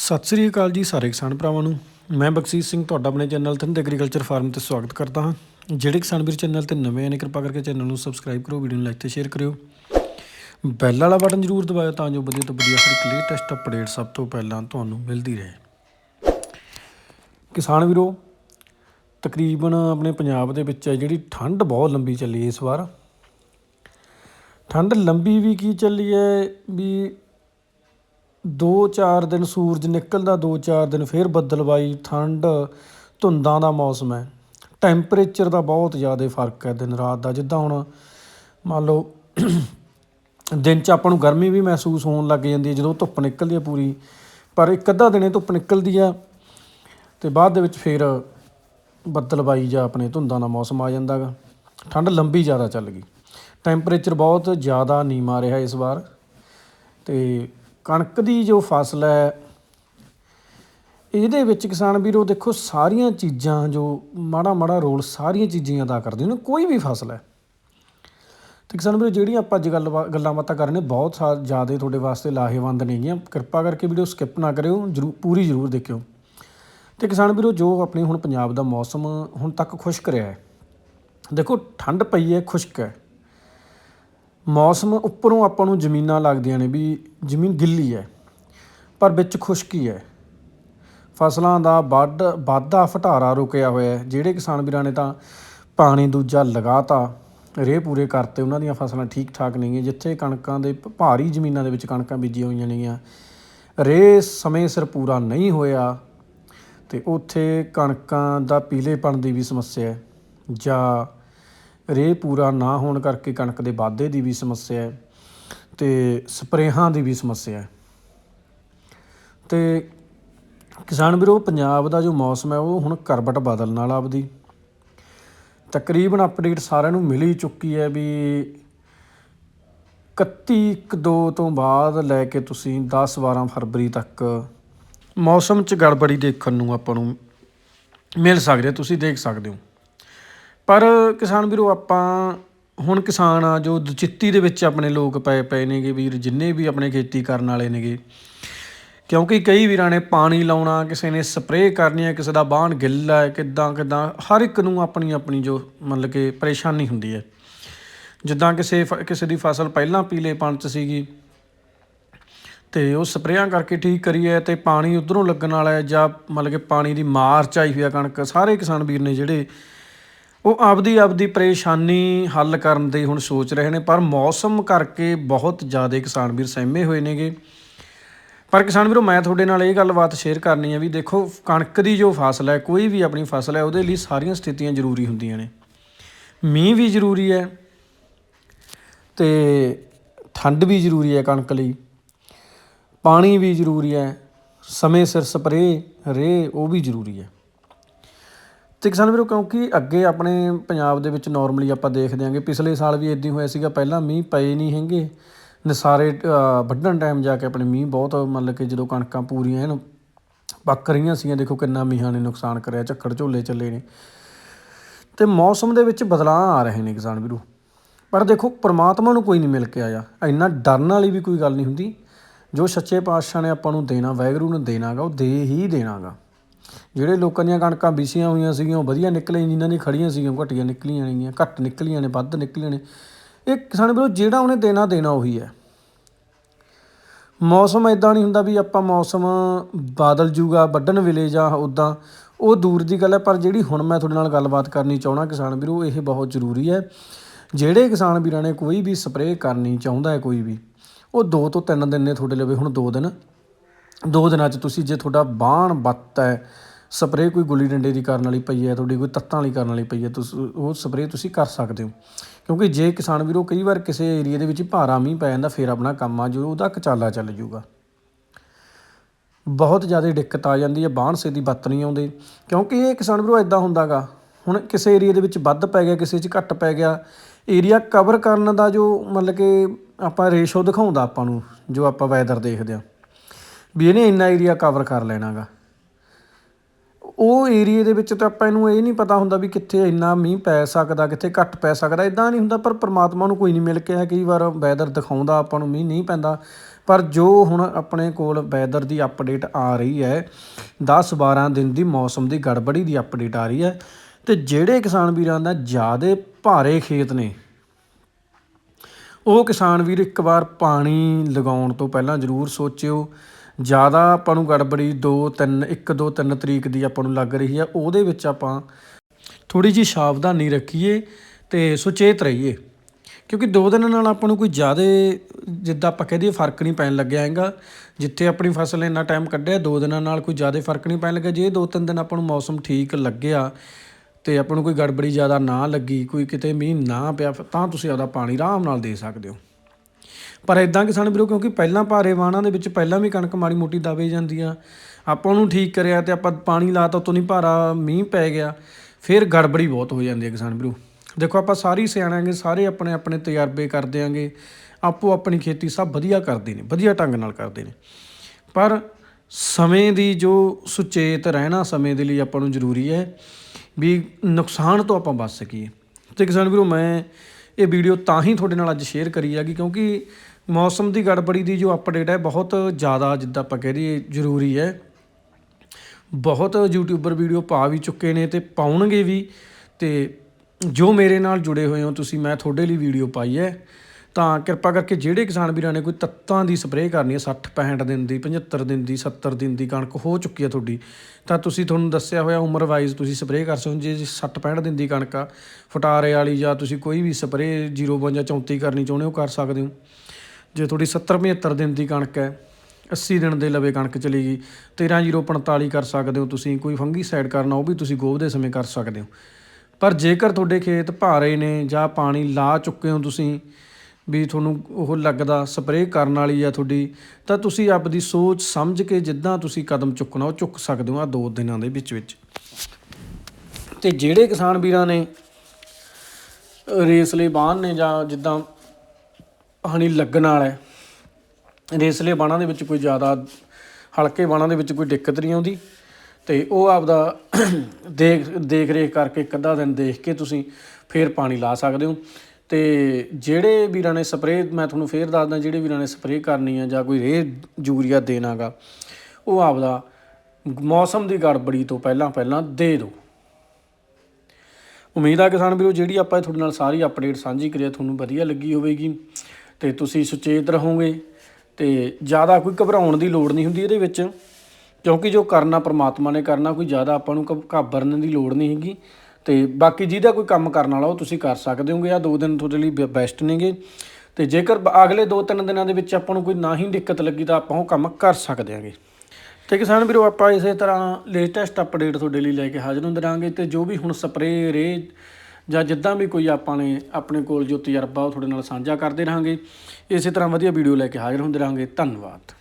ਸਤਿ ਸ੍ਰੀ ਅਕਾਲ ਜੀ ਸਾਰੇ ਕਿਸਾਨ ਭਰਾਵਾਂ ਨੂੰ। ਮੈਂ ਬਖਸ਼ੀਸ਼ ਸਿੰਘ ਤੁਹਾਡਾ ਆਪਣੇ ਚੈਨਲ ਥਿੰਦ ਐਗਰੀਕਲਚਰ ਫਾਰਮ ਤੇ ਸਵਾਗਤ ਕਰਦਾ ਹਾਂ। ਜਿਹੜੇ ਕਿਸਾਨ ਵੀਰ ਚੈਨਲ ਤੇ ਨਵੇਂ ਆਏ ਨੇ, ਕਿਰਪਾ ਕਰਕੇ ਚੈਨਲ ਨੂੰ ਸਬਸਕ੍ਰਾਈਬ ਕਰੋ, ਵੀਡੀਓ ਨੂੰ ਲਾਈਕ ਤੇ ਸ਼ੇਅਰ ਕਰਿਓ। ਬੈਲ ਵਾਲਾ ਬਟਨ ਜ਼ਰੂਰ ਦਬਾਇਓ ਤਾਂ ਜੋ ਵਧੀਆ ਤੋਂ ਵਧੀਆ ਹਰ ਇੱਕ ਲੇਟੈਸਟ ਅਪਡੇਟ ਸਭ ਤੋਂ ਪਹਿਲਾਂ ਤੁਹਾਨੂੰ ਮਿਲਦੀ ਰਹੇ। ਕਿਸਾਨ ਵੀਰੋ, ਤਕਰੀਬਨ ਆਪਣੇ ਪੰਜਾਬ ਦੇ ਵਿੱਚ ਜਿਹੜੀ ਠੰਡ ਬਹੁਤ ਲੰਬੀ ਚੱਲੀ ਇਸ ਵਾਰ। ਠੰਡ ਲੰਬੀ ਵੀ ਕੀ ਚੱਲੀ ਹੈ ਵੀ 2-4 ਦਿਨ ਸੂਰਜ ਨਿਕਲਦਾ 2-4 ਦਿਨ ਫਿਰ ਬੱਦਲਬਾਈ ਠੰਡ, ਧੁੰਦਾਂ ਦਾ ਮੌਸਮ ਹੈ। ਟੈਂਪਰੇਚਰ ਦਾ ਬਹੁਤ ਜ਼ਿਆਦਾ ਫ਼ਰਕ ਹੈ ਦਿਨ ਰਾਤ ਦਾ। ਜਿੱਦਾਂ ਹੁਣ ਮੰਨ ਲਓ ਦਿਨ 'ਚ ਆਪਾਂ ਨੂੰ ਗਰਮੀ ਵੀ ਮਹਿਸੂਸ ਹੋਣ ਲੱਗ ਜਾਂਦੀ ਹੈ, ਜਦੋਂ ਧੁੱਪ ਨਿਕਲਦੀ ਹੈ ਪੂਰੀ, ਪਰ ਇੱਕ ਅੱਧਾ ਦਿਨੇ ਧੁੱਪ ਨਿਕਲਦੀ ਆ ਤੇ ਬਾਅਦ ਦੇ ਵਿੱਚ ਫਿਰ ਬੱਦਲਬਾਈ ਜਾਂ ਆਪਣੇ ਧੁੰਦਾਂ ਦਾ ਮੌਸਮ ਆ ਜਾਂਦਾ ਗਾ। ਠੰਡ ਲੰਬੀ ਜ਼ਿਆਦਾ ਚੱਲ ਗਈ। ਟੈਂਪਰੇਚਰ ਬਹੁਤ ਜ਼ਿਆਦਾ ਨੀਵਾਂ ਰਿਹਾ ਇਸ ਵਾਰ ਤੇ ਕਣਕ ਦੀ ਜੋ ਫਸਲ ਹੈ, ਇਹਦੇ ਵਿੱਚ ਕਿਸਾਨ ਵੀਰੋ ਦੇਖੋ ਸਾਰੀਆਂ ਚੀਜ਼ਾਂ ਜੋ ਮਾੜਾ ਮਾੜਾ ਰੋਲ ਸਾਰੀਆਂ ਚੀਜ਼ਾਂ ਅਦਾ ਕਰਦੀਆਂ ਨੇ, ਕੋਈ ਵੀ ਫਸਲ ਹੈ। ਤੇ ਕਿਸਾਨ ਵੀਰੋ ਜਿਹੜੀਆਂ ਆਪਾਂ ਅੱਜ ਗੱਲ ਗੱਲਾਂ ਬਾਤਾਂ ਕਰ ਰਹੇ ਨੇ, ਬਹੁਤ ਸਾ, ਜ਼ਿਆਦਾ ਤੁਹਾਡੇ ਵਾਸਤੇ ਲਾਹੇਵੰਦ ਨੇਗੀਆਂ ਕਿਰਪਾ ਕਰਕੇ ਵੀਡੀਓ ਸਕਿਪ ਨਾ ਕਰਿਓ ਜਰੂਰ ਪੂਰੀ ਜ਼ਰੂਰ ਦੇਖਿਓ। ਤੇ ਕਿਸਾਨ ਵੀਰੋ ਜੋ ਆਪਣੇ ਹੁਣ ਪੰਜਾਬ ਦਾ ਮੌਸਮ ਹੁਣ ਤੱਕ ਖੁਸ਼ਕ ਰਿਹਾ ਹੈ। ਦੇਖੋ ਠੰਡ ਪਈ ਹੈ, ਖੁਸ਼ਕ ਹੈ। ਮੌਸਮ ਉੱਪਰੋਂ ਆਪਾਂ ਨੂੰ ਜ਼ਮੀਨਾਂ ਲੱਗਦੀਆਂ ਨੇ ਵੀ ਜ਼ਮੀਨ ਗਿੱਲੀ ਹੈ, ਪਰ ਵਿੱਚ ਖੁਸ਼ਕੀ ਹੈ। ਫਸਲਾਂ ਦਾ ਵੱਢ, ਵਾਧਾ ਫਟਾਰਾ ਰੁਕਿਆ ਹੋਇਆ ਹੈ। ਜਿਹੜੇ ਕਿਸਾਨ ਵੀਰਾਂ ਨੇ ਤਾਂ ਪਾਣੀ ਦੂਜਾ ਲਗਾਤਾ, ਰੇਹ ਪੂਰੇ ਕਰਤੇ, ਉਹਨਾਂ ਦੀਆਂ ਫਸਲਾਂ ਠੀਕ ਠਾਕ ਨੇਗੀਆਂ ਜਿੱਥੇ ਕਣਕਾਂ ਦੇ ਭਾਰੀ ਜ਼ਮੀਨਾਂ ਦੇ ਵਿੱਚ ਕਣਕਾਂ ਬੀਜੀਆਂ ਹੋਈਆਂ ਨੇਗੀਆਂ। ਰੇਹ ਸਮੇਂ ਸਿਰ ਪੂਰਾ ਨਹੀਂ ਹੋਇਆ ਤੇ ਉੱਥੇ ਕਣਕਾਂ ਦਾ ਪੀਲੇਪਣ ਦੀ ਵੀ ਸਮੱਸਿਆ ਹੈ ਜਾਂ ਰੇਹ ਪੂਰਾ ਨਾ ਹੋਣ ਕਰਕੇ ਕਣਕ ਦੇ ਵਾਧੇ ਦੀ ਵੀ ਸਮੱਸਿਆ ਹੈ ਤੇ ਸਪਰੇਹਾਂ ਦੀ ਵੀ ਸਮੱਸਿਆ ਹੈ। ਤੇ ਕਿਸਾਨ ਵੀਰੋ, ਪੰਜਾਬ ਦਾ ਜੋ ਮੌਸਮ ਹੈ, ਉਹ ਹੁਣ ਕਰਵਟ ਬਦਲਣ ਵਾਲਾ ਆਪਦੀ। ਤਕਰੀਬਨ ਅਪਡੇਟ ਸਾਰਿਆਂ ਨੂੰ ਮਿਲ ਹੀ ਚੁੱਕੀ ਹੈ ਵੀ 31 ਇੱਕ ਦੋ ਤੋਂ ਬਾਅਦ ਲੈ ਕੇ ਤੁਸੀਂ 10 12 ਫਰਵਰੀ ਤੱਕ ਮੌਸਮ 'ਚ ਗੜਬੜੀ ਦੇਖਣ ਨੂੰ ਆਪਾਂ ਨੂੰ ਮਿਲ ਸਕਦੇ ਤੁਸੀਂ ਦੇਖ ਸਕਦੇ ਹੋ। ਪਰ ਕਿਸਾਨ ਵੀਰੋ, ਆਪਾਂ ਹੁਣ ਕਿਸਾਨ ਆ, ਜੋ ਦੁਚਿੱਤੀ ਦੇ ਵਿੱਚ ਆਪਣੇ ਲੋਕ ਪਏ ਪਏ ਨੇਗੇ ਵੀਰ, ਜਿੰਨੇ ਵੀ ਆਪਣੇ ਖੇਤੀ ਕਰਨ ਵਾਲੇ ਨੇਗੇ। ਕਿਉਂਕਿ ਕਈ ਵੀਰਾਂ ਨੇ ਪਾਣੀ ਲਾਉਣਾ, ਕਿਸੇ ਨੇ ਸਪਰੇਅ ਕਰਨੀ ਹੈ, ਕਿਸੇ ਦਾ ਬਾਹਣ ਗਿੱਲਾ ਹੈ, ਕਿੱਦਾਂ ਕਿੱਦਾਂ, ਹਰ ਇੱਕ ਨੂੰ ਆਪਣੀ ਆਪਣੀ ਜੋ ਮਤਲਬ ਕਿ ਪਰੇਸ਼ਾਨੀ ਹੁੰਦੀ ਹੈ। ਜਿੱਦਾਂ ਕਿਸੇ ਫ- ਕਿਸੇ ਦੀ ਫਸਲ ਪਹਿਲਾਂ ਪੀਲੇਪਣ ਚ ਸੀਗੀ, ਤੇ ਉਹ ਸਪਰੇਆਂ ਕਰਕੇ ਠੀਕ ਕਰੀਏ ਹੈ ਤੇ ਪਾਣੀ ਉਧਰੋਂ ਲੱਗਣ ਵਾਲਾ ਹੈ ਜਾਂ ਮਤਲਬ ਕਿ ਪਾਣੀ ਦੀ ਮਾਰ ਚਾਈ ਆਈ ਹੋਈ ਆ ਕਣਕ, ਸਾਰੇ ਕਿਸਾਨ ਵੀਰ ਨੇ ਜਿਹੜੇ ਉਹ ਆਪਦੀ ਆਪਦੀ ਪਰੇਸ਼ਾਨੀ ਹੱਲ ਕਰਨ ਦੀ ਹੁਣ ਸੋਚ ਰਹੇ ਨੇ, ਪਰ ਮੌਸਮ ਕਰਕੇ ਬਹੁਤ ਜ਼ਿਆਦਾ ਕਿਸਾਨ ਵੀਰ ਸਹਿਮੇ ਹੋਏ ਨੇਗੇ। ਪਰ ਕਿਸਾਨ ਵੀਰੋ, ਮੈਂ ਤੁਹਾਡੇ ਨਾਲ ਇਹ ਗੱਲਬਾਤ ਸ਼ੇਅਰ ਕਰਨੀ ਹੈ ਵੀ ਦੇਖੋ, ਕਣਕ ਦੀ ਜੋ ਫਸਲ ਹੈ, ਕੋਈ ਵੀ ਆਪਣੀ ਫਸਲ ਹੈ, ਉਹਦੇ ਲਈ ਸਾਰੀਆਂ ਸਥਿਤੀਆਂ ਜ਼ਰੂਰੀ ਹੁੰਦੀਆਂ ਨੇ। ਮੀਂਹ ਵੀ ਜ਼ਰੂਰੀ ਹੈ ਤੇ ਠੰਡ ਵੀ ਜ਼ਰੂਰੀ ਹੈ ਕਣਕ ਲਈ। ਪਾਣੀ ਵੀ ਜ਼ਰੂਰੀ ਹੈ, ਸਮੇਂ ਸਿਰ ਸਪਰੇਅ ਰੇ ਉਹ ਵੀ ਜ਼ਰੂਰੀ ਹੈ। ਤੇ ਕਿਸਾਨ ਵੀਰੋ, ਕਿਉਂਕਿ ਅੱਗੇ ਆਪਣੇ ਪੰਜਾਬ ਦੇ ਵਿੱਚ ਨਾਰਮਲੀ ਆਪਾਂ ਦੇਖਦੇ ਆਂਗੇ, ਪਿਛਲੇ ਸਾਲ ਵੀ ਇਦਾਂ ਹੀ ਹੋਇਆ ਸੀਗਾ, ਪਹਿਲਾਂ ਮੀਂਹ ਪਏ ਨਹੀਂ ਹੈਗੇ, ਨਸਾਰੇ ਵੱਢਣ ਟਾਈਮ ਜਾ ਕੇ ਆਪਣੇ ਮੀਂਹ ਬਹੁਤ, ਮਤਲਬ ਕਿ ਜਦੋਂ ਕਣਕਾਂ ਪੂਰੀਆਂ ਐਨ, ਪੱਕ ਰਹੀਆਂ ਸੀਗੀਆਂ ਦੇਖੋ ਕਿੰਨਾ ਮੀਂਹਾਂ ਨੇ ਨੁਕਸਾਨ ਕਰਿਆ, ਝੱਖੜ ਝੋਲੇ ਚੱਲੇ ਨੇ। ਤੇ ਮੌਸਮ ਦੇ ਵਿੱਚ ਬਦਲਾਅ ਆ ਰਹੇ ਨੇ ਕਿਸਾਨ ਵੀਰੋ। ਪਰ ਦੇਖੋ, ਪ੍ਰਮਾਤਮਾ ਨੂੰ ਕੋਈ ਨਹੀਂ ਮਿਲ ਕੇ ਆਇਆ। ਇੰਨਾ ਡਰਨ ਵਾਲੀ ਵੀ ਕੋਈ ਗੱਲ ਨਹੀਂ ਹੁੰਦੀ। ਜੋ ਸੱਚੇ ਪਾਤਸ਼ਾਹ ਨੇ ਆਪਾਂ ਨੂੰ ਦੇਣਾ, ਵਾਹਿਗੁਰੂ ਨੇ ਦੇਣਾਗਾ, ਉਹ ਦੇ ਹੀ ਦੇਣਾਗਾ। ਜਿਹੜੇ ਲੋਕਾਂ ਦੀਆਂ ਕਣਕਾਂ ਵਿਛੀਆਂ ਹੋਈਆਂ ਸੀਗੀਆਂ, ਉਹ ਵਧੀਆ ਨਿਕਲੀਆਂ, ਜਿਨ੍ਹਾਂ ਦੀਆਂ ਖੜੀਆਂ ਸੀਗੀਆਂ, ਉਹ ਘਟੀਆਂ ਨਿਕਲੀਆਂ ਨੇਗੀਆਂ ਘੱਟ ਨਿਕਲੀਆਂ ਨੇ, ਵੱਧ ਨਿਕਲੀਆਂ ਨੇ। ਇਹ ਕਿਸਾਨ ਵੀਰੋ, ਜਿਹੜਾ ਉਹਨੇ ਦੇਣਾ ਦੇਣਾ ਉਹੀ ਹੈ। ਮੌਸਮ ਇਦਾਂ ਨਹੀਂ ਹੁੰਦਾ ਵੀ ਆਪਾਂ ਮੌਸਮ ਬਾਦਲ ਜੂਗਾ, ਵੱਢਣ ਵੇਲੇ ਜਾਂ ਉਦਾਂ ਉਹ ਦੂਰ ਦੀ ਗੱਲ ਹੈ, ਪਰ ਜਿਹੜੀ ਹੁਣ ਮੈਂ ਤੁਹਾਡੇ ਨਾਲ ਗੱਲਬਾਤ ਕਰਨੀ ਚਾਹਣਾ ਕਿਸਾਨ ਵੀਰੋ, ਇਹ ਬਹੁਤ ਜ਼ਰੂਰੀ ਹੈ। ਜਿਹੜੇ ਕਿਸਾਨ ਵੀਰਾਂ ਨੇ ਕੋਈ ਵੀ ਸਪਰੇਅ ਕਰਨੀ ਚਾਹੁੰਦਾ ਹੈ, ਕੋਈ ਵੀ, ਉਹ 2 ਤੋਂ 3 ਦਿਨ ਨੇ ਤੁਹਾਡੇ ਲਵੇ, ਹੁਣ 2 ਦਿਨ। ਦੋ ਦਿਨਾਂ 'ਚ ਤੁਸੀਂ ਜੇ ਤੁਹਾਡਾ ਬਾਣ ਬੱਤ ਹੈ, ਸਪਰੇਅ ਕੋਈ ਗੁੱਲੀ ਡੰਡੇ ਦੀ ਕਰਨ ਵਾਲੀ ਪਈ ਹੈ, ਤੁਹਾਡੀ ਕੋਈ ਤੱਤਾਂ ਵਾਲੀ ਕਰਨ ਵਾਲੀ ਪਈ ਹੈ, ਤੁਸੀਂ, ਉਹ ਸਪਰੇਅ ਤੁਸੀਂ ਕਰ ਸਕਦੇ ਹੋ। ਕਿਉਂਕਿ ਜੇ ਕਿਸਾਨ ਵੀਰੋ ਕਈ ਵਾਰ ਕਿਸੇ ਏਰੀਆ ਦੇ ਵਿੱਚ ਭਾਰਾ ਮੀਂਹ ਪੈ ਜਾਂਦਾ, ਫਿਰ ਆਪਣਾ ਕੰਮ ਆ, ਜੋ ਉਹਦਾ ਕਚਾਲਾ ਚੱਲ ਜੂਗਾ। ਬਹੁਤ ਜ਼ਿਆਦਾ ਦਿੱਕਤ ਆ ਜਾਂਦੀ ਹੈ, ਬਾਣ ਸੇ ਦੀ ਬੱਤ ਨਹੀਂ ਆਉਂਦੇ। ਕਿਉਂਕਿ ਇਹ ਕਿਸਾਨ ਵੀਰੋ ਇਦਾਂ ਹੁੰਦਾਗਾ, ਹੁਣ ਕਿਸੇ ਏਰੀਆ ਦੇ ਵਿੱਚ ਵੱਧ ਪੈ ਗਿਆ, ਕਿਸੇ 'ਚ ਘੱਟ ਪੈ ਗਿਆ, ਏਰੀਆ ਕਵਰ ਕਰਨ ਦਾ ਜੋ ਮਤਲਬ ਕਿ ਆਪਾਂ ਰੇਸ਼ੋ ਦਿਖਾਉਂਦਾ ਆਪਾਂ ਨੂੰ, ਜੋ ਆਪਾਂ ਵੈਦਰ ਦੇਖਦੇ ਆ ਵੀ ਇਹਨੇ ਇੰਨਾ ਏਰੀਆ ਕਵਰ ਕਰ ਲੈਣਾਗਾ। ਉਹ ਏਰੀਏ ਦੇ ਵਿੱਚ ਤਾਂ ਆਪਾਂ ਇਹਨੂੰ ਇਹ ਨਹੀਂ ਪਤਾ ਹੁੰਦਾ ਵੀ ਕਿੱਥੇ ਇੰਨਾ ਮੀਂਹ ਪੈ ਸਕਦਾ, ਕਿੱਥੇ ਘੱਟ ਪੈ ਸਕਦਾ ਇਦਾਂ ਨਹੀਂ ਹੁੰਦਾ, ਪਰ ਪ੍ਰਮਾਤਮਾ ਨੂੰ ਕੋਈ ਨਹੀਂ ਮਿਲ ਕੇ ਆ, ਕਈ ਵਾਰ ਵੈਦਰ ਦਿਖਾਉਂਦਾ ਆਪਾਂ ਨੂੰ ਮੀਂਹ ਨਹੀਂ ਪੈਂਦਾ। ਪਰ ਜੋ ਹੁਣ ਆਪਣੇ ਕੋਲ ਵੈਦਰ ਦੀ ਅਪਡੇਟ ਆ ਰਹੀ ਹੈ 10 12 ਦਿਨ ਦੀ ਮੌਸਮ ਦੀ ਗੜਬੜੀ ਦੀ ਅਪਡੇਟ ਆ ਰਹੀ ਹੈ, ਤੇ ਜਿਹੜੇ ਕਿਸਾਨ ਵੀਰਾਂ ਦਾ ਜ਼ਿਆਦਾ ਭਾਰੇ ਖੇਤ ਨੇ, ਉਹ ਕਿਸਾਨ ਵੀਰ ਇੱਕ ਵਾਰ ਪਾਣੀ ਲਗਾਉਣ ਤੋਂ ਪਹਿਲਾਂ ਜ਼ਰੂਰ ਸੋਚਿਓ। ਜ਼ਿਆਦਾ ਆਪਾਂ ਨੂੰ ਗੜਬੜੀ 2 3 1 2 3 ਤਰੀਕ ਦੀ ਆਪਾਂ ਨੂੰ ਲੱਗ ਰਹੀ ਹੈ ਉਹਦੇ ਵਿੱਚ ਆਪਾਂ ਥੋੜੀ ਜੀ ਸਾਵਧਾਨੀ ਰੱਖੀਏ ਤੇ ਸੁਚੇਤ ਰਹੀਏ। ਕਿਉਂਕਿ ਦੋ ਦਿਨਾਂ ਨਾਲ ਆਪਾਂ ਨੂੰ ਕੋਈ ਜ਼ਿਆਦਾ ਜਿੱਦਾਂ ਆਪਾਂ ਕਹਦੇ ਫ਼ਰਕ ਨਹੀਂ ਪੈਣ ਲੱਗਿਆ ਹੈਗਾ। ਜਿੱਥੇ ਆਪਣੀ ਫਸਲ ਇੰਨਾ ਟਾਈਮ ਕੱਢਿਆ, ਦੋ ਦਿਨਾਂ ਨਾਲ ਕੋਈ ਜ਼ਿਆਦਾ ਫ਼ਰਕ ਨਹੀਂ ਪੈਣ ਲੱਗਿਆ। ਜੇ ਦੋ ਤਿੰਨ ਦਿਨ ਆਪਾਂ ਨੂੰ ਮੌਸਮ ਠੀਕ ਲੱਗਿਆ ਤੇ ਆਪਾਂ ਨੂੰ ਕੋਈ ਗੜਬੜੀ ਜ਼ਿਆਦਾ ਨਾ ਲੱਗੀ, ਕੋਈ ਕਿਤੇ ਮੀਂਹ ਨਾ ਪਿਆ, ਤਾਂ ਤੁਸੀਂ ਆਪਦਾ ਪਾਣੀ ਆਰਾਮ ਨਾਲ ਦੇ ਸਕਦੇ ਹੋ। ਪਰ ਇਦਾਂ ਕਿਸਾਨ ਵੀਰੋ, ਕਿਉਂਕਿ ਪਹਿਲਾਂ ਭਾਰੇ ਵਾਹਣਾਂ ਦੇ ਵਿੱਚ ਪਹਿਲਾਂ ਵੀ ਕਣਕ ਮਾੜੀ ਮੋਟੀ ਦਬੇ ਜਾਂਦੀ ਆ ਆਪਾਂ ਉਹਨੂੰ ਠੀਕ ਕਰਿਆ ਤੇ ਆਪਾਂ ਪਾਣੀ ਲਾਤਾ, ਉਤੋਂ ਨਹੀਂ ਭਾਰਾ ਮੀਂਹ ਪੈ ਗਿਆ, ਫਿਰ ਗੜਬੜੀ ਬਹੁਤ ਹੋ ਜਾਂਦੀ ਹੈ ਕਿਸਾਨ ਵੀਰੋ। ਦੇਖੋ, ਆਪਾਂ ਸਾਰੀ ਸਿਆਣਾਂਗੇ, ਸਾਰੇ ਆਪਣੇ ਆਪਣੇ ਤਜਰਬੇ ਕਰਦੇ ਆਂਗੇ, ਆਪੋ ਆਪਣੀ ਖੇਤੀ ਸਭ ਵਧੀਆ ਕਰਦੇ ਨੇ, ਵਧੀਆ ਢੰਗ ਨਾਲ ਕਰਦੇ ਨੇ। ਪਰ ਸਮੇਂ ਦੀ ਜੋ ਸੁਚੇਤ ਰਹਿਣਾ ਸਮੇਂ ਦੇ ਲਈ ਆਪਾਂ ਨੂੰ ਜ਼ਰੂਰੀ ਹੈ ਵੀ ਨੁਕਸਾਨ ਤੋਂ ਆਪਾਂ ਬਚ ਸਕੀਏ। ਤੇ ਕਿਸਾਨ ਵੀਰੋ, ਮੈਂ ਇਹ ਵੀਡੀਓ ਤਾਂ ਹੀ ਤੁਹਾਡੇ ਨਾਲ ਅੱਜ ਸ਼ੇਅਰ ਕਰੀ ਹੈਗੀ, ਕਿਉਂਕਿ ਮੌਸਮ ਦੀ ਗੜਬੜੀ ਦੀ ਜੋ ਅਪਡੇਟ ਹੈ, ਬਹੁਤ ਜ਼ਿਆਦਾ ਜਿੱਦਾਂ ਆਪਾਂ ਕਹਿ ਦਈਏ ਜ਼ਰੂਰੀ ਹੈ। ਬਹੁਤ ਯੂਟਿਊਬਰ ਵੀਡੀਓ ਪਾ ਵੀ ਚੁੱਕੇ ਨੇ ਤੇ ਪਾਉਣਗੇ ਵੀ ਤੇ ਜੋ ਮੇਰੇ ਨਾਲ ਜੁੜੇ ਹੋਏ ਹੋ, ਤੁਸੀਂ ਮੈਂ ਤੁਹਾਡੇ ਲਈ ਵੀਡੀਓ ਪਾਈ ਹੈ। ਤਾਂ ਕਿਰਪਾ ਕਰਕੇ ਜਿਹੜੇ ਕਿਸਾਨ ਵੀਰਾਂ ਨੇ ਕੋਈ ਤੱਤਾਂ ਦੀ ਸਪਰੇਅ ਕਰਨੀ ਹੈ 60 65 ਦਿਨ ਦੀ 75 ਦਿਨ ਦੀ 70 ਦਿਨ ਦੀ ਕਣਕ ਹੋ ਚੁੱਕੀ ਹੈ ਤੁਹਾਡੀ, ਤਾਂ ਤੁਸੀਂ ਤੁਹਾਨੂੰ ਦੱਸਿਆ ਹੋਇਆ ਉਮਰ ਵਾਈਜ਼ ਤੁਸੀਂ ਸਪਰੇਅ ਕਰ ਸਕਦੇ ਹੋ। ਜੇ 60 65 ਦਿਨ ਦੀ ਕਣਕ ਆ, ਫਟਾਰੇ ਵਾਲੀ ਜਾਂ ਤੁਸੀਂ ਕੋਈ ਵੀ ਸਪਰੇਅ 052 34 ਕਰਨੀ ਚਾਹੁੰਦੇ ਹੋ, ਕਰ ਸਕਦੇ ਹੋ। ਜੇ ਤੁਹਾਡੀ 70 75 ਦਿਨ ਦੀ ਕਣਕ ਹੈ 80 ਦਿਨ ਦੇ ਲਵੇ ਕਣਕ ਚਲੀ ਗਈ 13045 ਕਰ ਸਕਦੇ ਹੋ ਤੁਸੀਂ, ਕੋਈ ਫੰਗੀਸਾਈਡ ਕਰਨਾ, ਉਹ ਵੀ ਤੁਸੀਂ ਗੋਭ ਦੇ ਸਮੇਂ ਕਰ ਸਕਦੇ ਹੋ। ਪਰ ਜੇਕਰ ਤੁਹਾਡੇ ਖੇਤ ਭਾਰੇ ਨੇ ਜਾਂ ਪਾਣੀ ਲਾ ਚੁੱਕੇ ਹੋ ਤੁਸੀਂ, ਵੀ ਤੁਹਾਨੂੰ ਉਹ ਲੱਗਦਾ ਸਪਰੇਅ ਕਰਨ ਵਾਲੀ ਆ ਤੁਹਾਡੀ, ਤਾਂ ਤੁਸੀਂ ਆਪਦੀ ਸੋਚ ਸਮਝ ਕੇ ਜਿੱਦਾਂ ਤੁਸੀਂ ਕਦਮ ਚੁੱਕਣਾ, ਉਹ ਚੁੱਕ ਸਕਦੇ ਹੋ ਆ ਦੋ ਦਿਨਾਂ ਦੇ ਵਿੱਚ ਵਿੱਚ। ਤੇ ਜਿਹੜੇ ਕਿਸਾਨ ਵੀਰਾਂ ਨੇ ਰੇਸਲੇ ਬਾਹਨ ਨੇ ਜਾਂ ਜਿੱਦਾਂ ਹਣੀ ਲੱਗਣ ਵਾਲਾ ਹੈ। ਰੇਸਲੇ ਬਾਣਾਂ ਦੇ ਵਿੱਚ ਕੋਈ ਜ਼ਿਆਦਾ, ਹਲਕੇ ਬਾਣਾ ਦੇ ਵਿੱਚ ਕੋਈ ਦਿੱਕਤ ਨਹੀਂ ਆਉਂਦੀ। ਤੇ ਉਹ ਆਪਦਾ ਦੇਖ ਦੇਖ ਰੇਖ ਕਰਕੇ ਇੱਕ ਅੱਧਾ ਦਿਨ ਦੇਖ ਕੇ ਤੁਸੀਂ ਫੇਰ ਪਾਣੀ ਲਾ ਸਕਦੇ ਹੋ। ਤੇ ਜਿਹੜੇ ਵੀਰਾਂ ਨੇ ਸਪਰੇਅ, ਮੈਂ ਤੁਹਾਨੂੰ ਫੇਰ ਦੱਸਦਾ, ਜਿਹੜੇ ਵੀਰਾਂ ਨੇ ਸਪਰੇਅ ਕਰਨੀ ਆ ਜਾਂ ਕੋਈ ਰੇ ਯੂਰੀਆ ਦੇਣਾਗਾ, ਉਹ ਆਪਦਾ ਮੌਸਮ ਦੀ ਗੜਬੜੀ ਤੋਂ ਪਹਿਲਾਂ ਪਹਿਲਾਂ ਦੇ ਦਿਓ। ਉਮੀਦ ਆ ਕਿਸਾਨ ਵੀਰੋ, ਜਿਹੜੀ ਆਪਾਂ ਤੁਹਾਡੇ ਨਾਲ ਸਾਰੀ ਅਪਡੇਟ ਸਾਂਝੀ ਕਰਿਆ ਤੁਹਾਨੂੰ ਵਧੀਆ ਲੱਗੀ ਹੋਵੇਗੀ। ਤੇ ਤੁਸੀਂ ਸੁਚੇਤ ਰਹੋਗੇ ਤੇ ਜ਼ਿਆਦਾ ਕੋਈ ਘਬਰਾਉਣ ਦੀ ਲੋੜ ਨਹੀਂ ਹੁੰਦੀ ਇਹਦੇ ਵਿੱਚ, ਕਿਉਂਕਿ ਜੋ ਕਰਨਾ ਪ੍ਰਮਾਤਮਾ ਨੇ ਕਰਨਾ, ਕੋਈ ਜ਼ਿਆਦਾ ਆਪਾਂ ਨੂੰ ਘ- ਘਾਬਰਨ ਦੀ ਲੋੜ ਨਹੀਂ ਹੈਗੀ ਤੇ ਬਾਕੀ ਜਿਹਦਾ ਕੋਈ ਕੰਮ ਕਰਨ ਵਾਲਾ ਉਹ ਤੁਸੀਂ ਕਰ ਸਕਦੇ ਹੋਗੇ। ਆ ਦੋ ਦਿਨ ਤੁਹਾਡੇ ਲਈ ਬੈਸਟ ਨੇਗੇ ਤੇ ਜੇਕਰ ਅਗਲੇ ਦੋ ਤਿੰਨ ਦਿਨਾਂ ਦੇ ਵਿੱਚ ਆਪਾਂ ਨੂੰ ਕੋਈ ਨਾ ਹੀ ਦਿੱਕਤ ਲੱਗੀ ਤਾਂ ਆਪਾਂ ਉਹ ਕੰਮ ਕਰ ਸਕਦੇ ਹਾਂਗੇ। ਤੇ ਕਿਸਾਨ ਵੀਰੋ, ਆਪਾਂ ਇਸੇ ਤਰ੍ਹਾਂ ਲੇਟੈਸਟ ਅਪਡੇਟ ਤੁਹਾਡੇ ਲਈ ਲੈ ਕੇ ਹਾਜ਼ਰ ਹੁੰਦੇ ਰਹਾਂਗੇ ਤੇ ਜੋ ਵੀ ਹੁਣ ਸਪਰੇਅ ਰੇ ਜਾਂ ਜਿੱਦਾਂ ਵੀ ਕੋਈ ਆਪਾਂ ਨੇ ਆਪਣੇ ਕੋਲ ਜੋ ਤਜਰਬਾ ਉਹ ਤੁਹਾਡੇ ਨਾਲ ਸਾਂਝਾ ਕਰਦੇ ਰਹਾਂਗੇ। ਇਸੇ ਤਰ੍ਹਾਂ ਵਧੀਆ ਵੀਡੀਓ ਲੈ ਕੇ ਹਾਜ਼ਰ ਹੁੰਦੇ ਰਹਾਂਗੇ। ਧੰਨਵਾਦ।